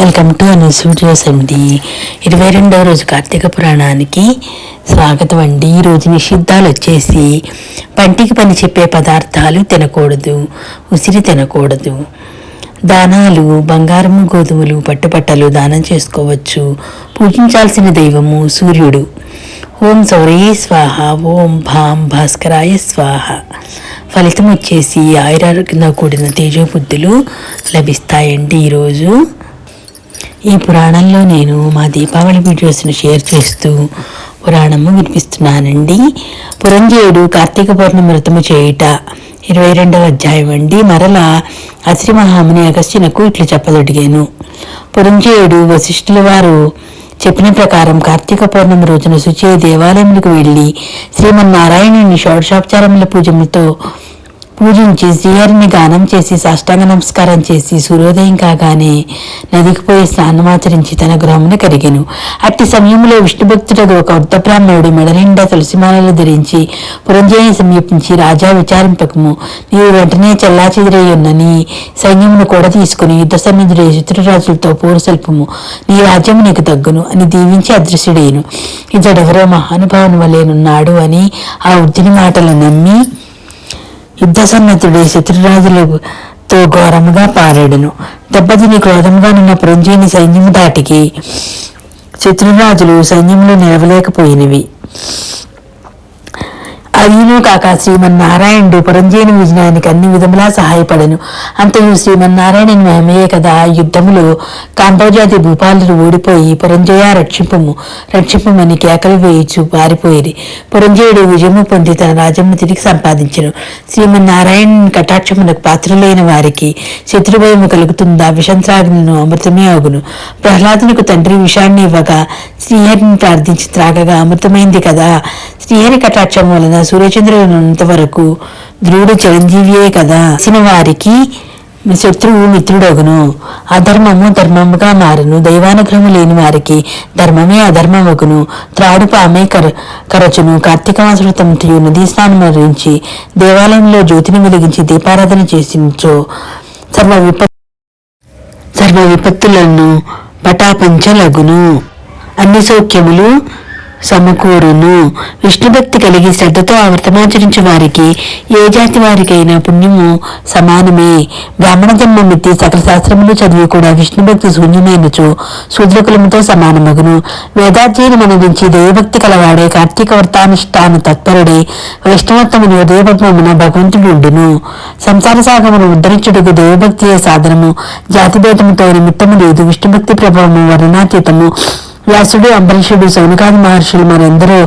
Welcome to అని studios అండి ఇరవై రెండవ రోజు కార్తీక పురాణానికి స్వాగతం అండి. ఈ రోజు నిషిద్ధాలు వచ్చేసి పంటికి పని చెప్పే పదార్థాలు తినకూడదు ఉసిరి తినకూడదు. దానాలు బంగారము గోధుమలు పట్టుపట్టలు దానం చేసుకోవచ్చు. పూజించాల్సిన దైవము సూర్యుడు. ఓం సౌరయే స్వాహ ఓం భాం భాస్కరాయ స్వాహ. ఫలితం వచ్చేసి ఆయురారోగ్యంగా కూడిన తేజోబుద్ధులు లభిస్తాయండి ఈరోజు ఈ పురాణంలో నేను మా దీపావళి వీడియోస్ను షేర్ చేస్తూ పురాణము వినిపిస్తున్నానండి. పురంజేయుడు కార్తీక పౌర్ణమి వ్రతము చేయుట ఇరవై రెండవ అధ్యాయం అండి. మరలా అశ్రి మహాముని అగస్త్యునకు ఇట్లు చెప్పదొడిగాను. పురంజేయుడు వశిష్ఠుల వారు చెప్పిన ప్రకారం కార్తీక పౌర్ణమి రోజున శుచి దేవాలయములకు వెళ్ళి శ్రీమన్నారాయణుని షోడశోపచారముల పూజములతో పూజించి శ్రీహరిని గానం చేసి సాష్టాంగ నమస్కారం చేసి సూర్యోదయం కాగానే నదికి పోయి స్నానమాచరించి తన గృహమును కరిగెను. అట్టి సమయంలో విష్ణుభక్తుడు ఒక వృద్ధ బ్రాహ్మణుడు మెడనిండా తులసిమాలలు ధరించి పురంజయుని సమీపించి రాజా విచారింపకము. నీవు వెంటనే చెల్లాచెదిరయ్యున్నని సైన్యమును కూడా తీసుకుని యుద్ధ సన్నిధుడే శత్రురాజులతో పూరసల్పము నీ రాజ్యము నీకు తగ్గును అని దీవించి అదృశ్యుడేను. ఇతడెవరో మహానుభావుని వలేనున్నాడు అని ఆ వృద్ధుని మాటలు నమ్మి యుద్ధ సన్నద్ధుడి శత్రురాజులతో ఘోరముగా పారాడును. దెబ్బతిని క్రోధంగా నిన్న పురంజీని సైన్యము దాటికి శత్రురాజులు సైన్యములు నిలవలేకపోయినవి. అదిను కాక శ్రీమన్నారాయణుడు పురంజీని విజయానికి అన్ని విధములా సహాయపడను. అంతయు శ్రీమన్నారాయణుని మహిమయే కదా యుద్ధములో కాంబోజాతి భూపాలుడు ఓడిపోయి పురంజయ రక్షింపము. రక్షింపమని కేకలు వేయిచు పారిపోయేది పురంజయుడు విజయము పొంది తన రాజ్యమును తిరిగి సంపాదించను. శ్రీమన్నారాయణుని కటాక్షమునకు పాత్రులైన వారికి శత్రుభయము కలుగుతుందా? విషంత్రాగ్నులను అమృతమే అగును ప్రహ్లాదునకు తండ్రి విషాన్ని ఇవ్వగా శ్రీహరిని ప్రార్థించి త్రాగగా అమృతమైంది కదా. శ్రీహరి కటాక్షం వలన సూర్యచంద్రులు ఉన్నంత వరకు ధ్రువుడు చిరంజీవియే కదా. సిన వారికి శత్రువు మిత్రుడగును. అధర్మము ధర్మముగా మారును. దైవానుగ్రహము లేని వారికి ధర్మమే అధర్మమగును. త్రాడు పామే కర కరచును. కార్తీక మాసృతం నదీ స్నానం మరించి దేవాలయంలో జ్యోతిని వెలిగించి దీపారాధన చేసించో సర్వ విప సర్వ విపత్తులను పటాపంచలగును. అన్ని సౌఖ్యములు సమకూరును. విష్ణుభక్తి కలిగి శ్రద్ధతో ఆ వ్రతమాచరించు వారికి ఏ జాతి వారికైనా పుణ్యము సమానమే. బ్రాహ్మణ జన్మమిత్తి సకల శాస్త్రములు చదివి కూడా విష్ణుభక్తి శూన్యమైనచు శూద్రకులముతో సమానమగును. వేదాధ్యయనం అనుదించి దైవభక్తి కలవాడే కార్తీక వ్రతానుష్ఠాన తత్పరుడే వైష్ణవత్వమును ఉదయపద్మమున భగవంతుడు ఉండును. సంసార సాగమును ఉద్ధరించుటకు దైవభక్తియే సాధనము? జాతిభేదముతో నిమిత్తము లేదు. విష్ణుభక్తి ప్రభావము వర్ణనాతీతము. వ్యాసుడు అంబరీషుడు సౌనకాది మహర్షులు మరెందరో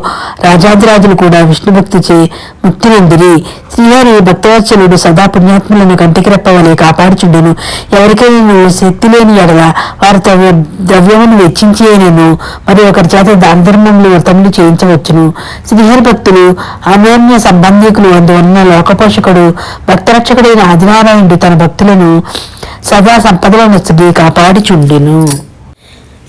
రాజాదిరాజులు కూడా విష్ణుభక్తిచే చే ముక్తినందిరి. శ్రీహరి భక్తవత్సలుడు సదా పుణ్యాత్ములను కంటికి రెప్పవలే కాపాడుచుండెను. ఎవరికైనా శక్తి లేని ఎడల వారి తవ్య ద్రవ్యమును వెచ్చించి అయినను మరి ఒకరి చేత దానధర్మములు వ్రతములు చేయించవచ్చును. శ్రీహరి భక్తులు అన్యోన్య సంబంధికులు అందువలన లోకపోషకుడు భక్తరక్షకుడైన ఆదినారాయణుడు తన భక్తులను సదా సంపదలను కాపాడుచుండెను.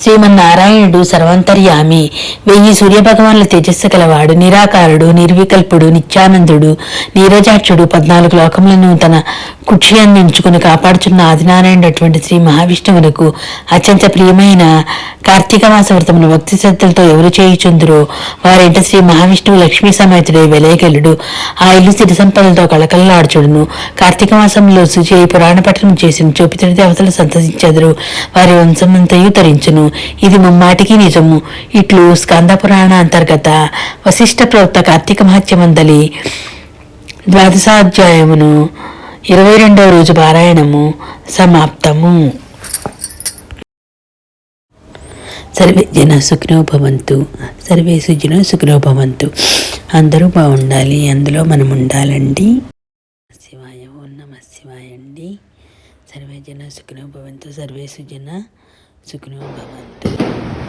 శ్రీమన్నారాయణుడు సర్వంతర్యామి. వెయ్యి సూర్యభగవాన్ల తేజస్సు కలవాడు నిరాకారుడు నిర్వికల్పుడు నిత్యానందుడు నీరజాక్షుడు పద్నాలుగు లోకములను తన కుక్షి అందించుకుని కాపాడుచున్న ఆదినారాయణటువంటి అటువంటి శ్రీ మహావిష్ణువునకు అత్యంత ప్రియమైన కార్తీక మాస వ్రతమును భక్తి శ్రద్ధలతో ఎవరు చేయుచుందరో వారింట శ్రీ మహావిష్ణువు లక్ష్మీ సమేతుడే వెలయకెళ్ళుడు ఆ ఇల్లు సిరి సంపదలతో కళకళలాడుచుడును. కార్తీక మాసంలో శుచి పురాణ పఠనం చేసిన చూపితడి దేవతలు సంతసించెదరు. వారి వంశమంతయు తరించును. ఇది ముమ్మాటికి నిజము. ఇట్లు స్కంద పురాణ అంతర్గత వశిష్ఠ ప్రవక్త కార్తీక మహత్యమందలి ద్వాదశాధ్యాయమును ఇరవై రెండవ రోజు పారాయణము సమాప్తము. సర్వే జన సుఖినోభవంతు సర్వే సుజన సుఖినోభవంతు అందరూ బాగుండాలి అందులో మనం ఉండాలండి. శివాయ ఓం నమ శివాయ అండి. సర్వే జన సుఖినోభవంతు సర్వే సుజన సుఖినోభవంతు